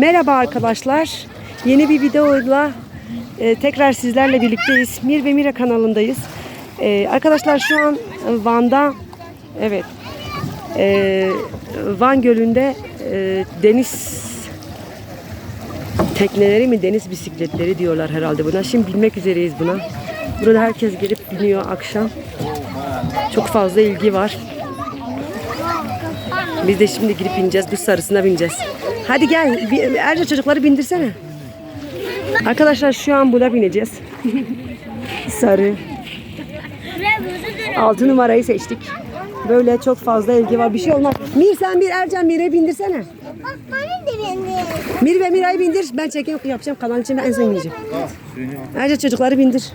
Merhaba arkadaşlar. Yeni bir videoyla e, tekrar sizlerle birlikteyiz. Mir ve Mira kanalındayız. E, arkadaşlar şu an Van'da evet e, Van Gölü'nde e, deniz tekneleri mi deniz bisikletleri diyorlar herhalde buna. Şimdi bilmek üzereyiz buna. Burada herkes gelip biniyor akşam. Çok fazla ilgi var. Biz de şimdi girip bineceğiz. Bu sarısına bineceğiz. Hadi gel. Erce çocukları bindirsene. Arkadaşlar şu an buna bineceğiz. Sarı. Altı numarayı seçtik. Böyle çok fazla ilgi var. Bir şey olmaz. Mir sen bir Ercan Mir'e bindirsene. Bak. Mir ve Mira'yı bindir. Ben çekim yapacağım. Kanalın içinde en son bineceğim. Ercan çocukları bindir.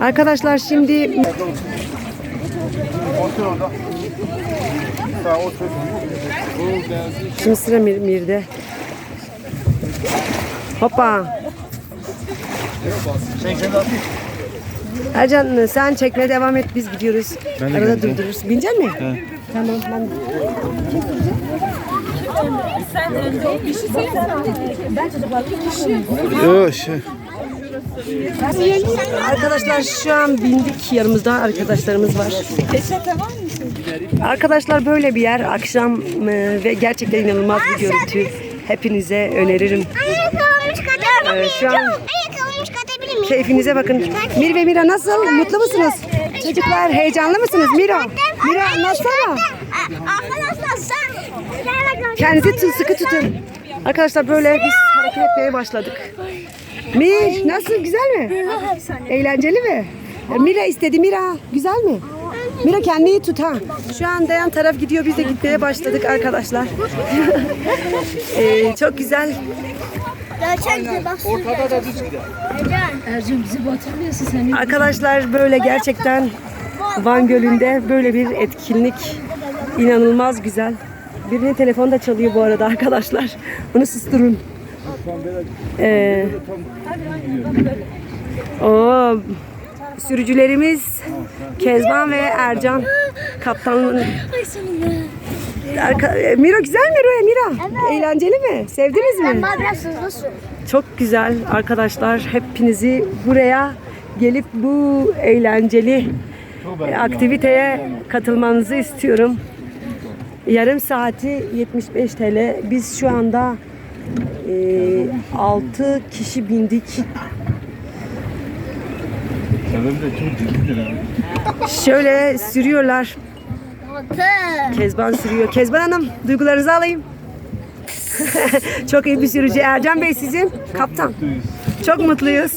Arkadaşlar şimdi. Şimdi sıra Mir, Mir'de. Hoppa. Sen. Ercan sen çekmeye devam et biz gidiyoruz. Ben de Arada geleceğim. durdururuz. Binecek mi? Tamam ben Yok şey. Arkadaşlar şu an bindik. Yanımızda arkadaşlarımız var. Arkadaşlar böyle bir yer. Akşam e, ve gerçekten inanılmaz bir görüntü. Hepinize öneririm. Ee, şu an-? Keyfinize bakın. Mir ve Mira nasıl? Mutlu musunuz? Çocuklar heyecanlı mısınız? Mira, Mira anlatsana. Kendinizi sıkı tutun. Arkadaşlar böyle biz hareket etmeye başladık. Mir nasıl güzel mi? Eğlenceli mi? Mira istedi Mira. Güzel mi? Mira kendini tut ha. Şu an dayan taraf gidiyor biz de gitmeye başladık arkadaşlar. Ee, çok güzel. Ortada da düz gider. Ercan sen. Arkadaşlar böyle gerçekten Van Gölü'nde böyle bir etkinlik inanılmaz güzel. Birinin telefonu da çalıyor bu arada arkadaşlar. Onu susturun. Ee, o sürücülerimiz Kezban ve Ercan kaptanın Arka, Mira güzel mi Roya Mira? Eğlenceli mi? Sevdiniz mi? Çok güzel arkadaşlar. Hepinizi buraya gelip bu eğlenceli aktiviteye katılmanızı istiyorum. Yarım saati 75 TL. Biz şu anda e, 6 kişi bindik. Şöyle sürüyorlar. Kezban sürüyor. Kezban Hanım duygularınızı alayım. Çok iyi bir sürücü. Ercan Bey sizin kaptan. Çok mutluyuz.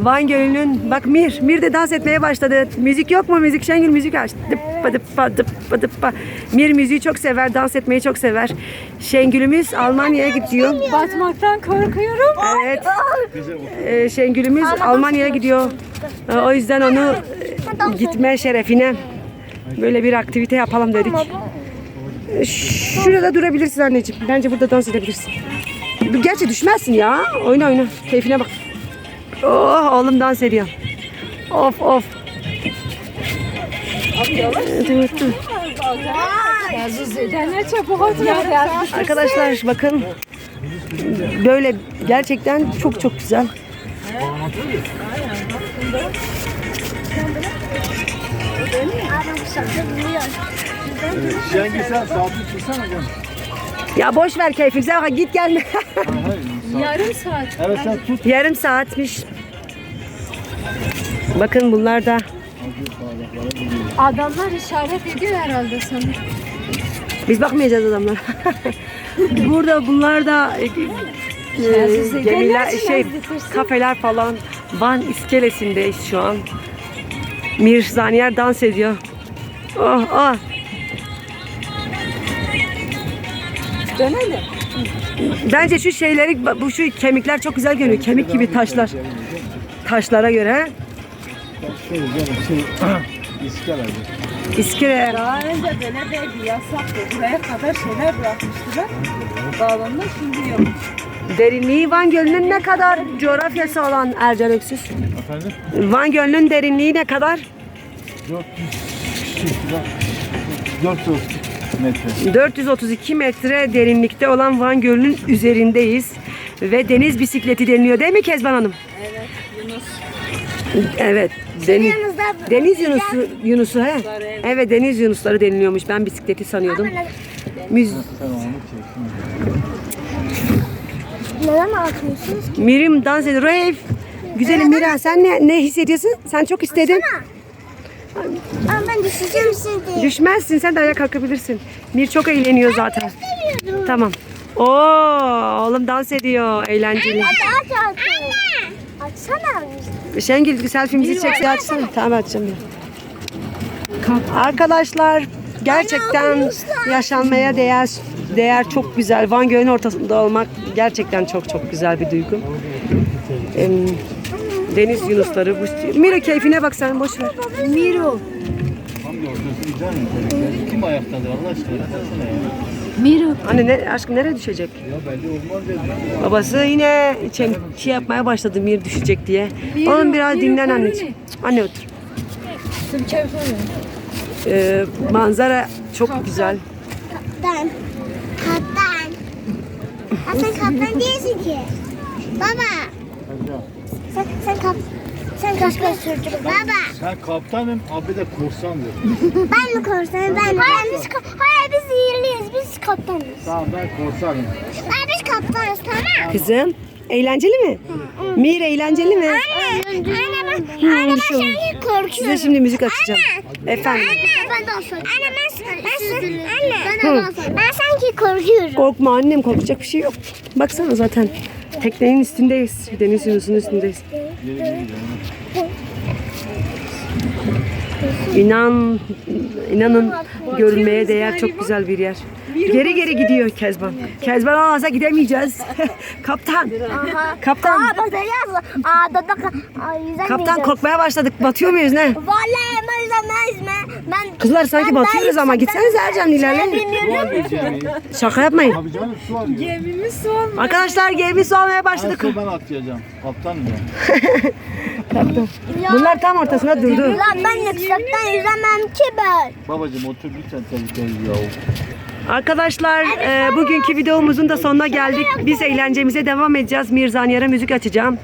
Van Gölü'nün bak Mir, Mir de dans etmeye başladı. Müzik yok mu? Müzik Şengül müzik aç. Dıppa dıppa dıppa dıppa. Mir müziği çok sever, dans etmeyi çok sever. Şengül'ümüz Almanya'ya gidiyor. Batmaktan korkuyorum. Evet. Ee, Şengül'ümüz Almanya'ya gidiyor. Ee, o yüzden onu e, gitme şerefine böyle bir aktivite yapalım dedik. Şurada durabilirsin anneciğim. Bence burada dans edebilirsin. Gerçi düşmezsin ya. Oyna oyna. Keyfine bak. Oh oğlum dans ediyor. Of of. Arkadaşlar bakın. Böyle gerçekten çok çok güzel. Şengül sen sabit tutsana gel. Ya boş ver keyfinize bak git gelme. Yarım saat. Evet sen tut. Yarım saatmiş. Bakın bunlar da Adamlar işaret ediyor herhalde sana. biz bakmayacağız adamlar. Burada bunlar da e, e, gemiler şey kafeler falan Van iskelesindeyiz şu an. Mir Zaniyer dans ediyor. Oh oh. Dönelim. Bence şu şeyleri bu şu kemikler çok güzel görünüyor. Kemik gibi taşlar. Taşlara göre. İskele. İskele. Daha önce böyle değildi yasaktı. Buraya kadar şeyler bırakmıştılar. Dağlanma şimdi yok. Derinliği Van Gölü'nün ne kadar coğrafyası olan Ercan Öksüz? Efendim? Van Gölü'nün derinliği ne kadar? 400 kişi falan. 400. metre. 432 metre derinlikte olan Van Gölü'nün üzerindeyiz. Ve deniz bisikleti deniliyor değil mi Kezban Hanım? Evet Yunus. Evet. Deniz, deniz Yunusu, Yunusu he? evet. Deniz Yunusları deniliyormuş. Ben bisikleti sanıyordum. Müz. Neden atıyorsunuz? Mirim dans ediyor. Güzelim Mira sen ne, ne hissediyorsun? Sen çok istedin. Ama ben düşeceğim şimdi. Düşmezsin sen de ayağa kalkabilirsin. Mir çok eğleniyor zaten. Tamam. Oo, oğlum dans ediyor. Eğlenceli. Hadi aç aç. Anne. Açsana. Şengül selfie'mizi çekse açsana. Tamam açacağım ya. Arkadaşlar gerçekten yaşanmaya değer değer çok güzel. Van Gölü'nün ortasında olmak gerçekten çok çok güzel bir duygu. Em, deniz yunusları bu. Miro keyfine bak sen boş ver. Miro. Tam da ortası güzel mi? Kim ayaktadır Allah aşkına? Baksana ya. Anne ne, aşkım nereye düşecek? Ya belli olmaz dedi. Babası yine şey, şey yapmaya başladı Mir düşecek diye. Oğlum biraz dinlen anneciğim. Anne otur. Ee, manzara çok güzel. Kaptan. Kaptan. Sen kaptan değilsin ki. Baba. Sen, sen kap... Sen kaptan sürdün. Baba. Sen kaptanım, abi de korsandır. Ben mi korsanım? Ben mi? Hayır biz, hayır biz zehirliyiz. Biz kaptanız. Tamam ben korsanım. Hayır biz kaptanız tamam. Kızım eğlenceli mi? Mir eğlenceli mi? Anne. Anne ben, anne ben sanki korkuyorum. Size şimdi müzik açacağım. Efendim. Anne ben dans Anne ben, ben, anne. Ben, ben sanki korkuyorum. Korkma annem korkacak bir şey yok. Baksana zaten teknenin üstündeyiz. Deniz yunusunun üstündeyiz. İnan, inanın görülmeye değer çok güzel bir yer. Geri geri gidiyor Kezban. Kezban olmasa gidemeyeceğiz. Kaptan. Kaptan. Kaptan korkmaya başladık. Batıyor muyuz ne? Vallahi ben mi? Ben Kızlar sanki ben batıyoruz ama gitsenize Ercan ilerle. Su arıyor gemi. Şaka yapmayın. Tabii canım su arıyor. Gemimiz son. Arkadaşlar gemi su almaya En başladık. son ben atlayacağım. Kaptanım ben. Bunlar tam ortasında durdu. Lan ben yüksekten yüzemem ki ben. Babacım otur lütfen tehlikeli ya. Arkadaşlar e, bugünkü videomuzun da sonuna geldik. Biz eğlencemize devam edeceğiz. Mirzaniyar'a müzik açacağım.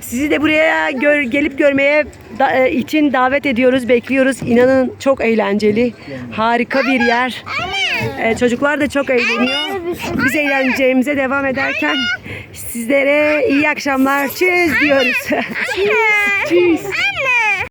Sizi de buraya gör- gelip görmeye da- e, için davet ediyoruz, bekliyoruz. İnanın çok eğlenceli, harika bir yer. E, çocuklar da çok eğleniyor. Biz eğleneceğimize devam ederken sizlere iyi akşamlar. Çüz diyoruz. Anne.